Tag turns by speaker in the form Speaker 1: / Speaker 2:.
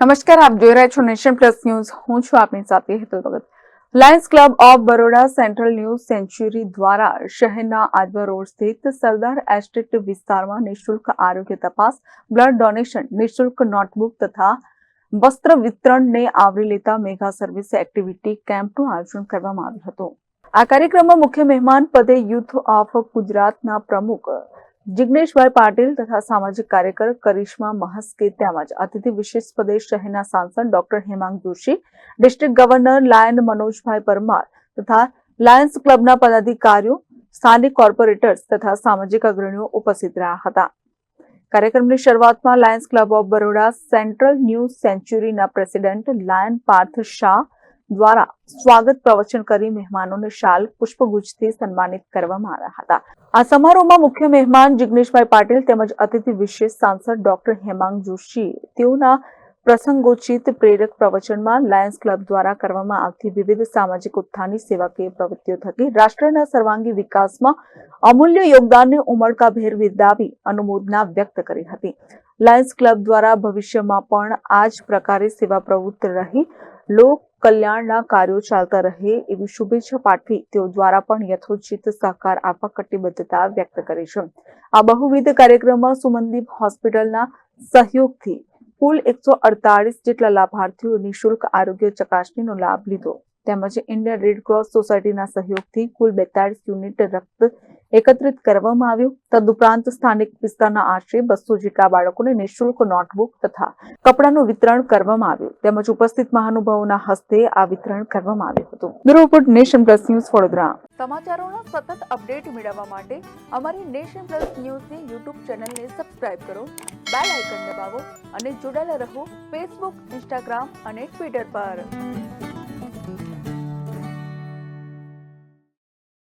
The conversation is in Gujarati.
Speaker 1: નમસ્કાર, આપ જોઈ રહ્યા છો નેશન પ્લસ ન્યૂઝ. હું છું આપની સાથે Hetu Bhagat. Lions Club of Baroda Central new century દ્વારા શહેરના આજવા રોડ સ્થિત સરદાર એસ્ટેટ વિસ્તારમાં નિઃશુલ્ક આરોગ્ય તપાસ, બ્લડ ડોનેશન, નિઃશુલ્ક નોટબુક તથા વસ્ત્ર વિતરણને આવરી લેતા મેગા સર્વિસ એક્ટિવિટી કેમ્પનું આયોજન કરવામાં આવ્યું હતું. આ કાર્યક્રમમાં મુખ્ય મહેમાન પદે યુથ ઓફ ગુજરાતના પ્રમુખ જિગ્નેશભાઈ પાટીલ તથા સામાજિક કાર્યકર કરિશ્મા મહસ્કે તેમજ અતિથિ વિશેષ પદે શહેરના સાંસદ doctor Hemang Joshi, district governor lion Manojbhai Parmar તથા લાયન્સ ક્લબના પદાધિકારીઓ, સ્થાનિક કોર્પોરેટર્સ તથા સામાજિક અગ્રણીઓ ઉપસ્થિત રહ્યા હતા. કાર્યક્રમની શરૂઆતમાં Lions Club of Baroda Central new સેન્ચ્યુરીના president lion Parth Shah દ્વારા સ્વાગત પ્રવચન કરી મહેમાનોને શાલ, પુષ્પગુચ્છથી સન્માનિત કરવામાં આવ્યા હતા. આ સમારોહમાં મુખ્ય મહેમાન જિગ્નેશભાઈ પાટીલ તેમજ અતિથિ વિશેષ સાંસદ ડોક્ટર હેમાંગ જોશી. તેઓના પ્રસંગોચિત પ્રેરક પ્રવચનમાં લાયન્સ ક્લબ દ્વારા કરવામાં આવતી વિવિધ સામાજિક ઉત્થાનની સેવાકીય પ્રવૃત્તિઓ થકી રાષ્ટ્રના સર્વાંગી વિકાસમાં અમૂલ્ય યોગદાનને ઉમળકાભેર વિદાવી અનુમોદના વ્યક્ત કરી હતી. લાયન્સ ક્લબ દ્વારા ભવિષ્યમાં પણ આ જ પ્રકારે સેવા પ્રવૃત્ત રહી લોક કલ્યાણના કાર્યો ચાલતા રહે એવી શુભેચ્છા પાઠવી તેઓ દ્વારા પણ યથોચિત સહકાર આપવા કટિબદ્ધતા વ્યક્ત કરી છે. આ બહુવિધ કાર્યક્રમમાં સુમનદીપ હોસ્પિટલના સહયોગથી કુલ એકસો અડતાલીસ જેટલા લાભાર્થીઓ નિઃશુલ્ક આરોગ્ય ચકાસણીનો લાભ લીધો. તેમજ ઇન્ડિયન રેડ ક્રોસ સોસાયટીના સહયોગથી કુલ બેતાળીસ યુનિટ રક્ત એકત્રિત કરવામાં આવ્યું. તદુપરાંત સ્થાનિક વિસ્તારના આશરે બસો જેટલા બાળકોને નિઃશુલ્ક નોટબુક તથા કપડાનું વિતરણ કરવામાં આવ્યું. તેમજ ઉપસ્થિત મહાનુભાવોના હસ્તે આ વિતરણ કરવામાં આવ્યું હતું. Bureau report Nation Plus News Vadodara. સમાચારોના સતત અપડેટ મેળવવા માટે અમારી નેશન પ્લસ ન્યૂઝની યુટ્યુબ ચેનલને સબસ્ક્રાઇબ કરો, બેલ આઇકન દબાવો અને જોડાયેલા રહો ફેસબુક, ઇન્સ્ટાગ્રામ અને ટ્વિટર પર.